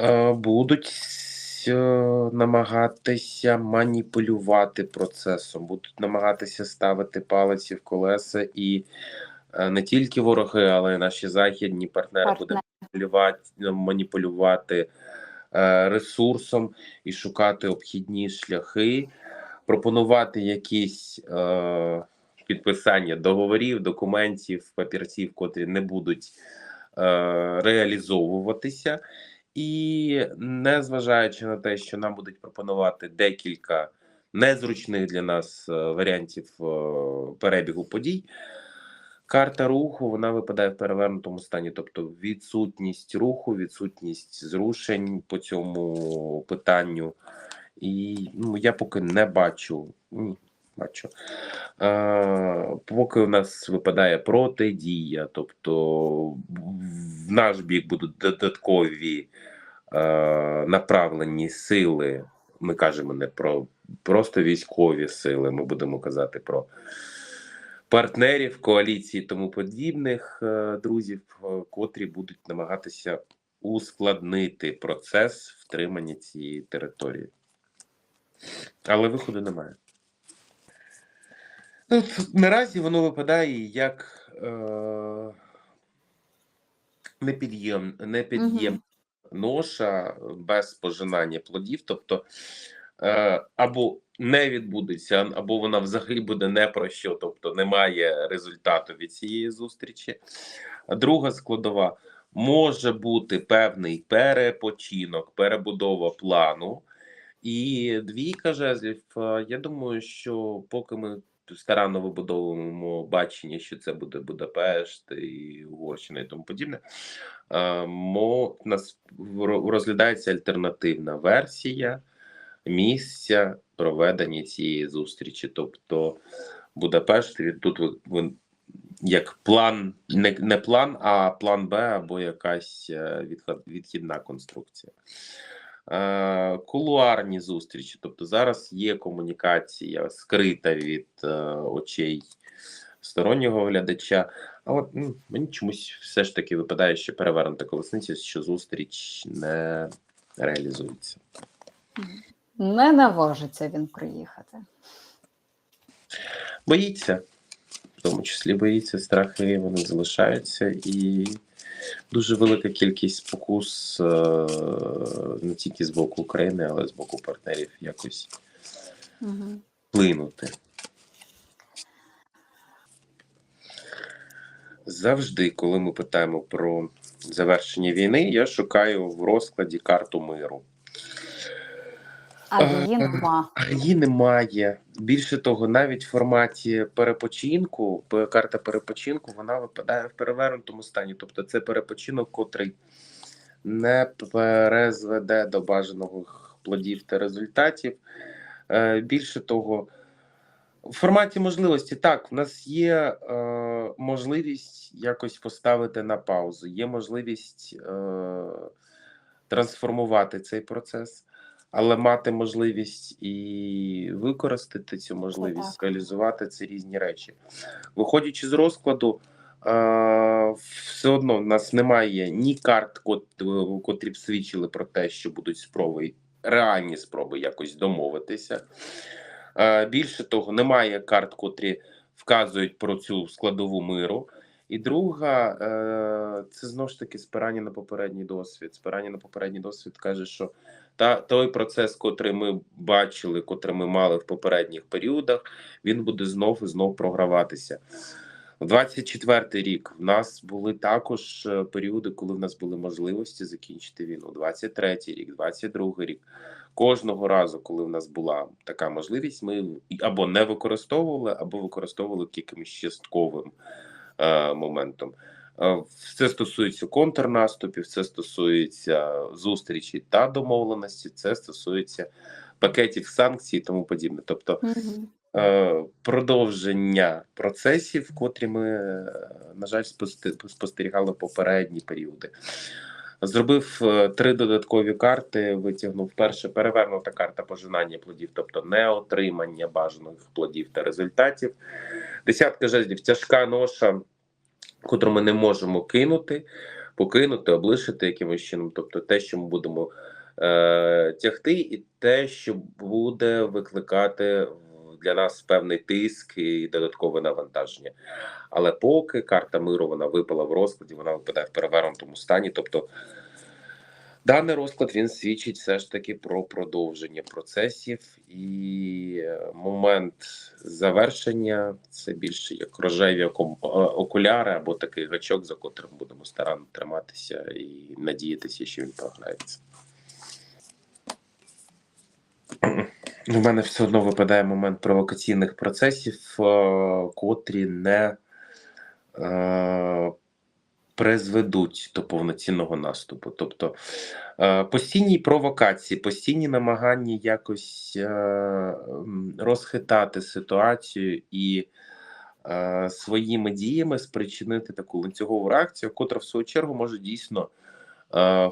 Е, Будуть е, намагатися маніпулювати процесом, будуть намагатися ставити палиці в колеса, і е, не тільки вороги, але й наші західні партнери будуть маніпулювати, маніпулювати ресурсом і шукати обхідні шляхи, пропонувати якісь підписання договорів, документів, папірців, котрі не будуть е, реалізовуватися. І незважаючи на те, що нам будуть пропонувати декілька незручних для нас е, варіантів е, перебігу подій, карта руху вона випадає в перевернутому стані, тобто відсутність руху, відсутність зрушень по цьому питанню. І ну, я поки не бачу. Ні, бачу. Е, поки у нас випадає протидія, тобто в наш бік будуть додаткові е, направлені сили. Ми кажемо не про просто військові сили, ми будемо казати про партнерів, коаліції тому подібних е, друзів, е, котрі будуть намагатися ускладнити процес втримання цієї території. Але виходу немає. Ну, наразі воно випадає як е, непід'єм, непід'єм ноша без пожинання плодів, тобто е, або не відбудеться, або вона взагалі буде не про що, тобто немає результату від цієї зустрічі. Друга складова може бути певний перепочинок, перебудова плану. І двійка жезлів. е, Я думаю, що поки ми старанно вибудовуємо бачення, що це буде Будапешт і Угорщина і тому подібне. Мо нас ро- розглядається альтернативна версія місця проведення цієї зустрічі. Тобто Будапешт тут як план, не, не план, а план Б або якась е, відхідна конструкція. Е, Кулуарні зустрічі, тобто зараз є комунікація скрита від е, очей стороннього глядача. А от м, мені чомусь все ж таки випадає, що перевернута колесниця, що зустріч не реалізується. Не наважиться він приїхати. Боїться, в тому числі боїться, страхи вони залишаються, і дуже велика кількість спокус е, не тільки з боку України, але з боку партнерів якось Угу. вплинути. Завжди, коли ми питаємо про завершення війни, я шукаю в розкладі карту миру. А Е, її нема. А Її немає. Більше того, навіть в форматі перепочинку, карта перепочинку, вона випадає в перевернутому стані. Тобто це перепочинок, котрий не перезведе до бажаних плодів та результатів. Е, Більше того, в форматі можливості так, в нас є е, можливість якось поставити на паузу, є можливість е, трансформувати цей процес, але мати можливість і використати цю можливість, так. реалізувати це різні речі. Виходячи з розкладу, все одно в нас немає ні карт, кот- котрі б свідчили про те, що будуть спроби, реальні спроби якось домовитися. Більше того, немає карт, котрі вказують про цю складову миру. І друга, е, це знову ж таки спирання на попередній досвід. Спирання на попередній досвід каже, що та той процес, котрий ми бачили, котрий ми мали в попередніх періодах, він буде знов і знов програватися. 24 рік в нас були також е, періоди, коли в нас були можливості закінчити війну. 23 рік, 22 рік. Кожного разу, коли в нас була така можливість, ми або не використовували, або використовували якимось частковим е, моментом. Це стосується контрнаступів, це стосується зустрічі та домовленості, це стосується пакетів санкцій і тому подібне. Тобто Угу. продовження процесів, котрі ми, е, на жаль, спосте- спостерігали попередні періоди. Зробив е, три додаткові карти. Витягнув перше перевернута карта пожинання плодів, тобто не отримання бажаних плодів та результатів. Десятка жезлів, тяжка ноша, котру ми не можемо кинути. покинути, облишити якимось чином. Тобто те, що ми будемо е, тягти, і те, що буде викликати для нас певний тиск і додаткове навантаження. Але поки карта миру вона випала в розкладі, вона випадає в перевернутому стані. Тобто даний розклад він свідчить все ж таки про продовження процесів і е, момент завершення це більше як рожеві е, окуляри або такий гачок, за котрим будемо старанно триматися і надіятися, що він програється. У мене все одно випадає момент провокаційних процесів, е, котрі не призведуть до повноцінного наступу. Тобто е, постійні провокації, постійні намагання якось е, розхитати ситуацію і е, своїми діями спричинити таку ланцюгову реакцію, котра в свою чергу може дійсно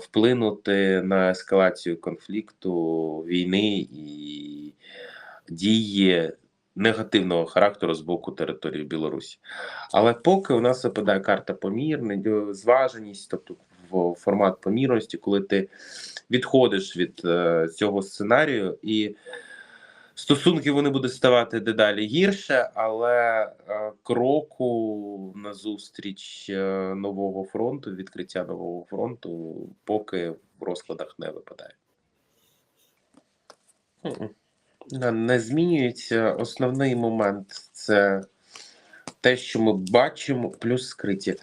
вплинути на ескалацію конфлікту, війни і дії негативного характеру з боку території Білорусі. Але поки у нас випадає карта помірність, зваженість, тобто в формат помірності, коли ти відходиш від е, цього сценарію і. Стосунки вони будуть ставати дедалі гірше, але е, кроку назустріч е, нового фронту, відкриття нового фронту, поки в розкладах не випадає. Не- змінюється. Основний момент це те, що ми бачимо, плюс скриті.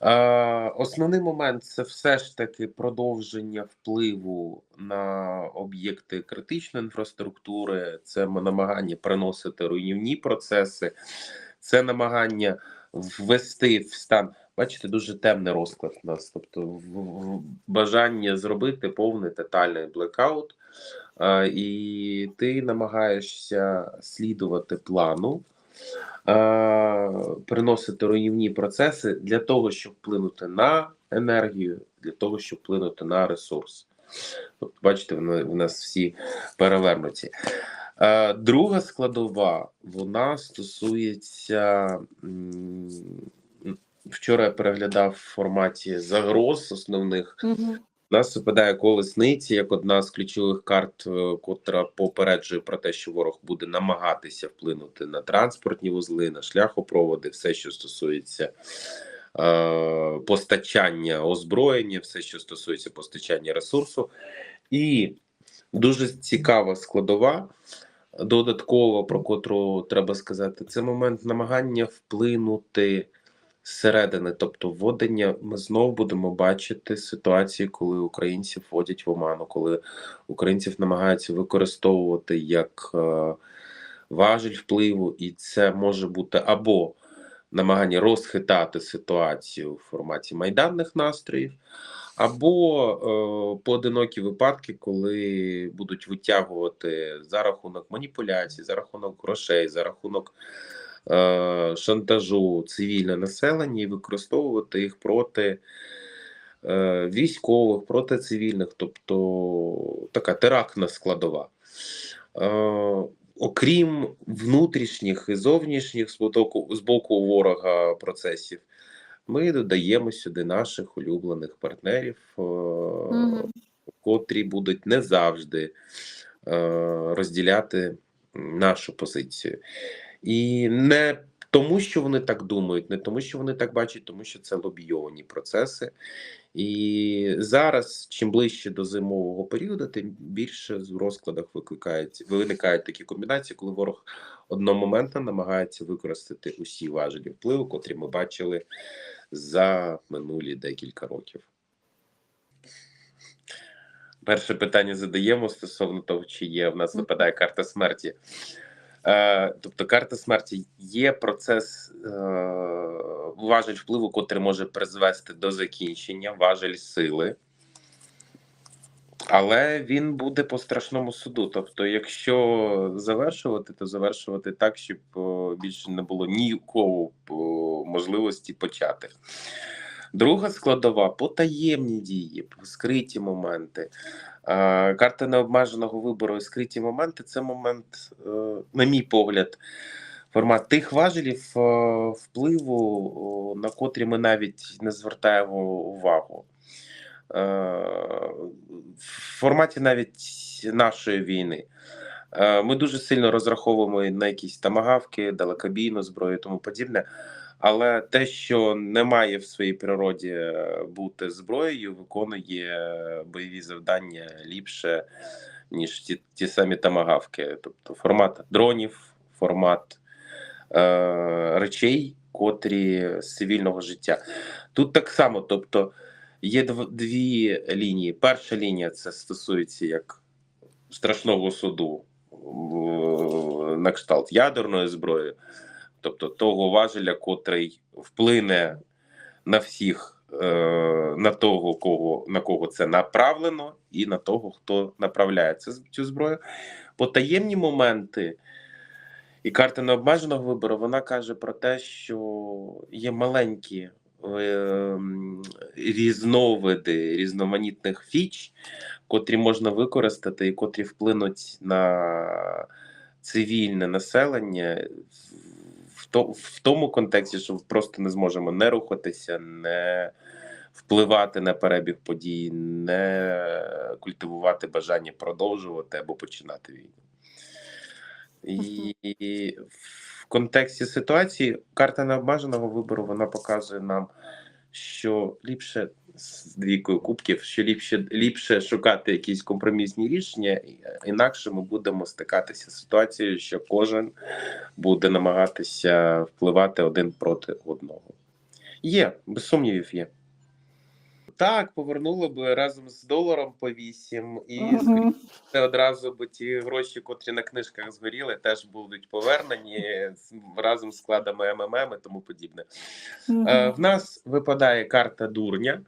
Е, основний момент це все ж таки продовження впливу на об'єкти критичної інфраструктури, це намагання приносити руйнівні процеси, це намагання ввести в стан. Бачите, дуже темний розклад у нас, тобто бажання зробити повний тотальний блекаут, е, і ти намагаєшся слідувати плану, е, приносити руйнівні процеси для того, щоб вплинути на енергію, для того, щоб вплинути на ресурс. Тобто, бачите, вони у нас всі перевернуті. Е, друга складова вона стосується. Вчора я переглядав в форматі загроз основних. Угу. Нас випадає колесниці як одна з ключових карт, е, котра попереджує про те, що ворог буде намагатися вплинути на транспортні вузли, на шляхопроводи, все, що стосується е, постачання озброєння, все, що стосується постачання ресурсу. І дуже цікава складова, додаткова, про котру треба сказати, це момент намагання вплинути зсередини, тобто вводення, ми знову будемо бачити ситуації, коли українців вводять в оману, коли українців намагаються використовувати як е, важіль впливу, і це може бути або намагання розхитати ситуацію в форматі майданних настроїв, або е, поодинокі випадки, коли будуть витягувати за рахунок маніпуляцій, за рахунок грошей, за рахунок шантажу цивільне населення і використовувати їх проти е, військових, проти цивільних, тобто така терактна складова. Е, окрім внутрішніх і зовнішніх з боку, з боку ворога процесів, ми додаємо сюди наших улюблених партнерів, е, Мгм. котрі будуть не завжди е, розділяти нашу позицію. І не тому, що вони так думають, не тому, що вони так бачать, тому що це лобійовані процеси. І зараз, чим ближче до зимового періоду, тим більше в розкладах викликають виникають такі комбінації, коли ворог одномоментно намагається використати усі важелі впливу, котрі ми бачили за минулі декілька років. Перше питання задаємо стосовно того, чи є в нас випадає карта смерті. Е, тобто, карта смерті є процес е, важель впливу, котрий може призвести до закінчення, важель сили. Але він буде по страшному суду. Тобто, якщо завершувати, то завершувати так, щоб е, більше не було ніякого е, можливості почати. Друга складова потаємні дії, скриті моменти. Карта необмеженого вибору і скриті моменти це момент, е, на мій погляд, формат тих важелів е, впливу, на котрі ми навіть не звертаємо увагу. Е, В форматі навіть нашої війни. Ми дуже сильно розраховуємо на якісь тамагавки, далекобійну зброю і тому подібне. Але те, що не має в своїй природі е, бути зброєю, виконує бойові завдання ліпше, ніж ті, ті самі тамагавки. Тобто формат дронів, формат е, речей, котрі з цивільного життя. Тут так само, тобто є дв- дві лінії. Перша лінія це стосується як страшного суду на кшталт ядерної зброї, тобто того важеля, котрий вплине на всіх, е, на того, кого на кого це направлено, і на того, хто направляє цю зброю. Потаємні моменти. І карта необмеженого вибору вона каже про те, що є маленькі е, різновиди різноманітних фіч, котрі можна використати і котрі вплинуть на цивільне населення то, в тому контексті, що просто не зможемо не рухатися, не впливати на перебіг подій, не культивувати бажання продовжувати або починати війну. І в контексті ситуації карта необмеженого вибору вона показує нам, що ліпше з двійкою кубків, що ліпше ліпше шукати якісь компромісні рішення, і- інакше ми будемо стикатися з ситуацією, що кожен буде намагатися впливати один проти одного. Є, без сумнівів, є. Так, повернуло б разом з доларом по 8, і Мгм. це одразу б ті гроші, котрі на книжках згоріли, теж будуть повернені разом з складами МММ і тому подібне. Е, в нас випадає карта дурня,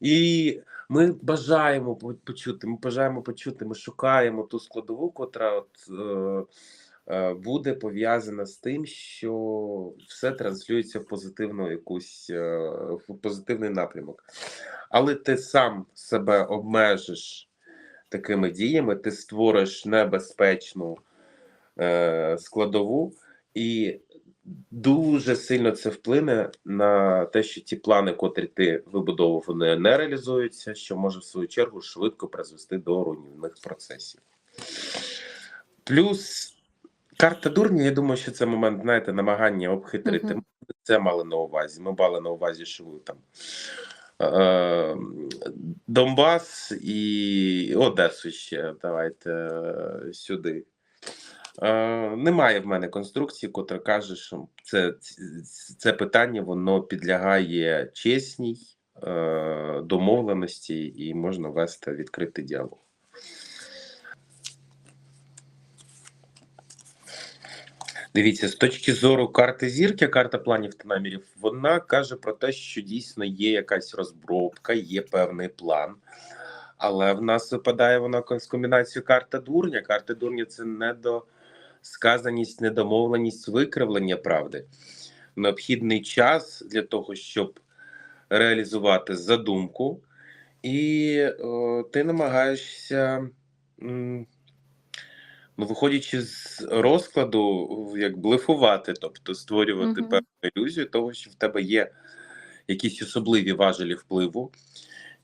і ми бажаємо почути. Ми бажаємо почути. Ми шукаємо ту складову, котра от, е, буде пов'язана з тим, що все транслюється в позитивну якусь е, в позитивний напрямок. Але ти сам себе обмежиш такими діями, ти створиш небезпечну е, складову, і дуже сильно це вплине на те, що ті плани, котрі ти вибудовував, вони не реалізуються, що може в свою чергу швидко призвести до руйнівних процесів. Плюс карта дурня, я думаю, що це момент, знаєте, намагання обхитрити. Мгм. Ми це мали на увазі. Ми мали на увазі, що ви там. е, Донбас і Одесу ще давайте е, сюди. Е, немає в мене конструкції, котра каже, що це, це питання воно підлягає чесній е, домовленості і можна вести відкритий діалог. Дивіться, з точки зору карти зірки, карта планів та намірів, вона каже про те, що дійсно є якась розробка, є певний план. Але в нас випадає вона з комбінацією карта дурня. Карта дурня це недосказаність, недомовленість, викривлення правди. Необхідний час для того, щоб реалізувати задумку, і о, ти намагаєшся. м, виходячи з розкладу, як блефувати, тобто створювати Мгм. певну ілюзію того, що в тебе є якісь особливі важелі впливу.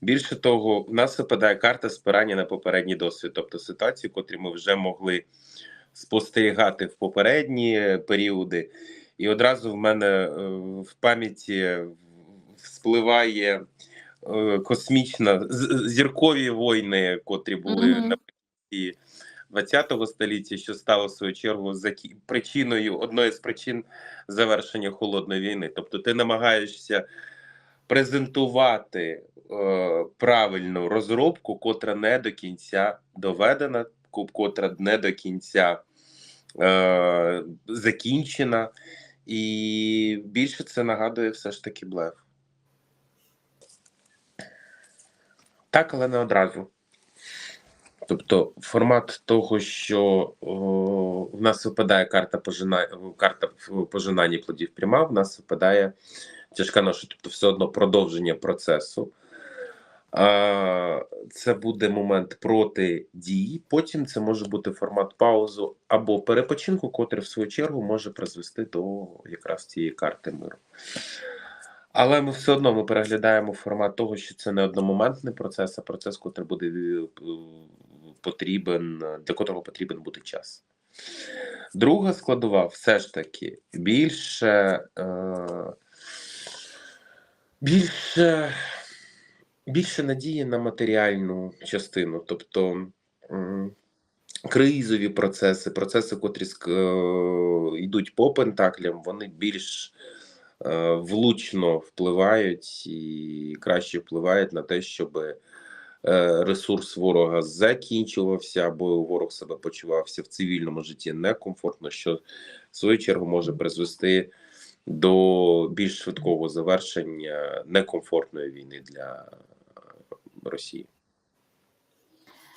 Більше того, в нас випадає карта спирання на попередній досвід, тобто ситуації, котрі ми вже могли спостерігати в попередні періоди. І одразу в мене е, в пам'яті вспливає е, космічна зіркові війни, котрі були Мгм. наприкінці 20 століття, що стало в свою чергу причиною одної з причин завершення холодної війни. Тобто, ти намагаєшся презентувати е, правильну розробку, котра не до кінця доведена, котра не до кінця е, закінчена, і більше це нагадує все ж таки блеф. Так, але не одразу. Тобто формат того, що о, в нас випадає карта пожина... карта пожинання плодів пряма, в нас випадає тяжка ноша, тобто все одно продовження процесу. А, це буде момент протидії. Потім це може бути формат паузу або перепочинку, котрий в свою чергу може призвести до якраз цієї карти миру. Але ми все одно ми переглядаємо формат того, що це не одномоментний процес, а процес, котрий буде е, потрібен, для котрого потрібен буде час. Друга складова все ж таки більше, е, більше, більше надії на матеріальну частину, тобто кризові процеси, процеси, котрі е, йдуть по пентаклям, вони більш е, влучно впливають і краще впливають на те, щоб ресурс ворога закінчувався, або ворог себе почувався в цивільному житті некомфортно, що в свою чергу може призвести до більш швидкого завершення некомфортної війни для е, Росії.